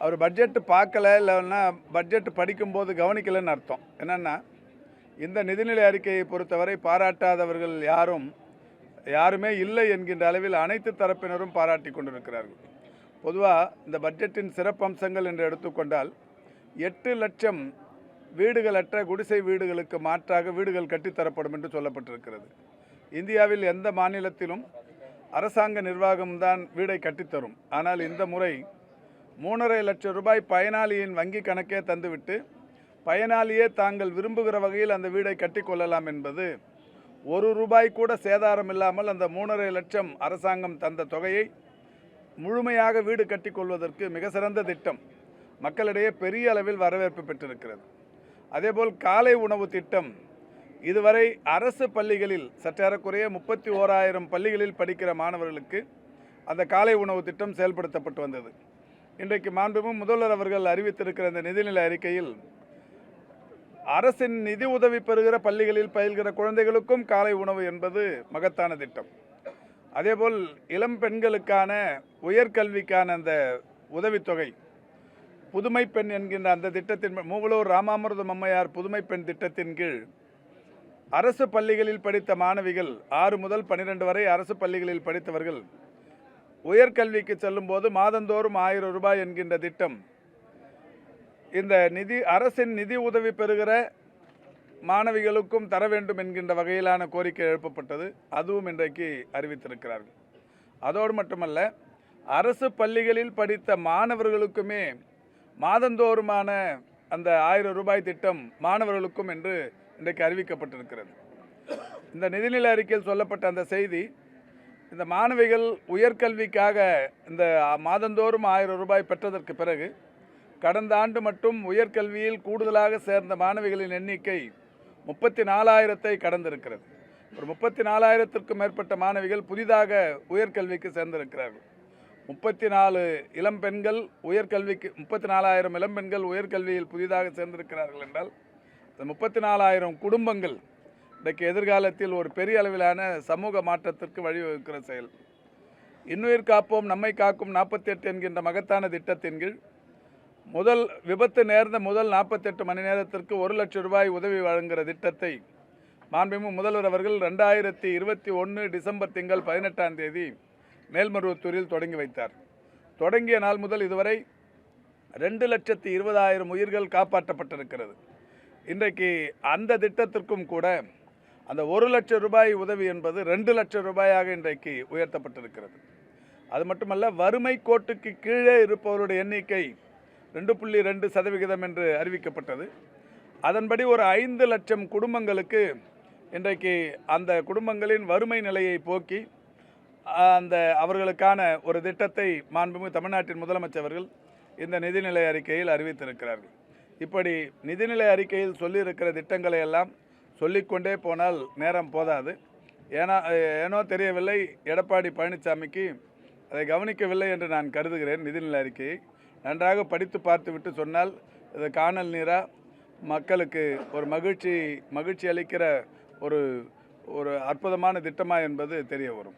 அவர் budget பார்க்கல இல்லைன்னா budget படிக்கும்போது கவனிக்கலைன்னு அர்த்தம். என்னென்னா இந்த நிதிநிலை அறிக்கையை பொறுத்தவரை பாராட்டாதவர்கள் யாரும் யாருமே இல்லை என்கின்ற அளவில் அனைத்து தரப்பினரும் பாராட்டி கொண்டிருக்கிறார்கள். பொதுவாக இந்த பட்ஜெட்டின் சிறப்பம்சங்கள் என்று எடுத்துக்கொண்டால் எட்டு லட்சம் வீடுகளற்ற குடிசை வீடுகளுக்கு மாற்றாக வீடுகள் கட்டித்தரப்படும் என்று சொல்லப்பட்டிருக்கிறது. இந்தியாவில் எந்த மாநிலத்திலும் அரசாங்க நிர்வாகம்தான் வீடை கட்டித்தரும். ஆனால் இந்த முறை மூணரை லட்சம் ரூபாய் பயனாளியின் வங்கி கணக்கே தந்துவிட்டு பயனாளியே தாங்கள் விரும்புகிற வகையில் அந்த வீடை கட்டிக்கொள்ளலாம் என்பது ஒரு ரூபாய் கூட சேதாரம் இல்லாமல் அந்த மூணரை லட்சம் அரசாங்கம் தந்த தொகையை முழுமையாக வீடு கட்டிக்கொள்வதற்கு மிக சிறந்த திட்டம். மக்களிடையே பெரிய அளவில் வரவேற்பு பெற்றிருக்கிறது. அதேபோல் காலை உணவு திட்டம் இதுவரை அரசு பள்ளிகளில் சற்றேறக்குறைய முப்பத்தி ஓராயிரம் பள்ளிகளில் படிக்கிற மாணவர்களுக்கு அந்த காலை உணவு திட்டம் செயல்படுத்தப்பட்டு வந்தது. இன்றைக்கு மாண்புமிகு முதல்வர் அவர்கள் அறிவித்திருக்கிற இந்த நிதிநிலை அறிக்கையில் அரசின் நிதி உதவி பெறுகிற பள்ளிகளில் பயில்கிற குழந்தைகளுக்கும் காலை உணவு என்பது மகத்தான திட்டம். அதேபோல் இளம் பெண்களுக்கான உயர்கல்விக்கான அந்த உதவித்தொகை புதுமை பெண் என்கின்ற அந்த திட்டத்தின் மூவலூர் ராமாமிர்தம் அம்மையார் புதுமை பெண் திட்டத்தின் கீழ் அரசு பள்ளிகளில் படித்த மாணவிகள் ஆறு முதல் பன்னிரெண்டு வரை அரசு பள்ளிகளில் படித்தவர்கள் உயர்கல்விக்கு செல்லும்போது மாதந்தோறும் ஆயிரம் ரூபாய் என்கின்ற திட்டம். இந்த நிதி அரசின் நிதி உதவி பெறுகிற மாணவிகளுக்கும் தர வேண்டும் என்கின்ற வகையிலான கோரிக்கை எழுப்பப்பட்டது. அதுவும் இன்றைக்கு அறிவித்திருக்கிறார்கள். அதோடு மட்டுமல்ல அரசு பள்ளிகளில் படித்த மாணவர்களுக்குமே மாதந்தோறுமான அந்த ஆயிரம் ரூபாய் திட்டம் மாணவர்களுக்கும் என்று இன்றைக்கு அறிவிக்கப்பட்டிருக்கிறது. இந்த நிதிநிலை அறிக்கையில் சொல்லப்பட்ட அந்த செய்தி இந்த மாணவிகள் உயர்கல்விக்காக இந்த மாதந்தோறும் ஆயிரம் ரூபாய் பெற்றதற்கு பிறகு கடந்த ஆண்டு மட்டும் உயர்கல்வியில் கூடுதலாக சேர்ந்த மாணவிகளின் எண்ணிக்கை முப்பத்தி நாலாயிரத்தை கடந்திருக்கிறது. ஒரு முப்பத்தி நாலாயிரத்திற்கும் மேற்பட்ட மாணவிகள் புதிதாக உயர்கல்விக்கு சேர்ந்திருக்கிறார்கள். முப்பத்தி நாலு இளம் பெண்கள் உயர்கல்விக்கு முப்பத்தி நாலாயிரம் இளம் பெண்கள் உயர்கல்வியில் புதிதாக சேர்ந்திருக்கிறார்கள் என்றால் முப்பத்தி நாலாயிரம் குடும்பங்கள் இன்றைக்கு எதிர்காலத்தில் ஒரு பெரிய அளவிலான சமூக மாற்றத்திற்கு வழிவகுக்கிற செயல். இன்னுயிர் காப்போம் நம்மை காக்கும் நாற்பத்தி எட்டு என்கின்ற மகத்தான திட்டத்தின் கீழ் முதல் விபத்து நேர்ந்த முதல் நாற்பத்தெட்டு மணி நேரத்திற்கு ஒரு லட்சம் ரூபாய் உதவி வழங்குகிற திட்டத்தை மாண்புமிகு முதல்வர் அவர்கள் ரெண்டாயிரத்தி இருபத்தி ஒன்று டிசம்பர் திங்கள் பதினெட்டாம் தேதி மேல்மருவத்தூரில் தொடங்கி வைத்தார். தொடங்கிய நாள் முதல் இதுவரை ரெண்டு லட்சத்தி இருபதாயிரம் உயிர்கள் காப்பாற்றப்பட்டிருக்கிறது. இன்றைக்கு அந்த திட்டத்திற்கும் கூட அந்த ஒரு லட்சம் ரூபாய் உதவி என்பது ரெண்டு லட்சம் ரூபாயாக இன்றைக்கு உயர்த்தப்பட்டிருக்கிறது. அது மட்டுமல்ல வறுமை கோட்டுக்கு கீழே இருப்பவருடைய எண்ணிக்கை ரெண்டு புள்ளி ரெண்டு சதவிகிதம் என்று அறிவிக்கப்பட்டது. அதன்படி ஒரு ஐந்து லட்சம் குடும்பங்களுக்கு இன்றைக்கு அந்த குடும்பங்களின் வறுமை நிலையை போக்கி அந்த அவர்களுக்கான ஒரு திட்டத்தை மாண்புமிகு தமிழ்நாட்டின் முதலமைச்சர் அவர்கள் இந்த நிதிநிலை அறிக்கையில் அறிவித்திருக்கிறார்கள். இப்படி நிதிநிலை அறிக்கையில் சொல்லியிருக்கிற திட்டங்களை எல்லாம் சொல்லிக்கொண்டே போனால் நேரம் போதாது. ஏன்னா ஏனோ தெரியவில்லை எடப்பாடி பழனிசாமிக்கு அதை கவனிக்கவில்லை என்று நான் கருதுகிறேன் நிதிநிலை அறிக்கையை. நன்றாக படித்து பார்த்துவிட்டு சொன்னால் இது காணல் நீராக மக்களுக்கு ஒரு மகிழ்ச்சி மகிழ்ச்சி அளிக்கிற ஒரு ஒரு அற்புதமான திட்டமா என்பது தெரிய வரும்.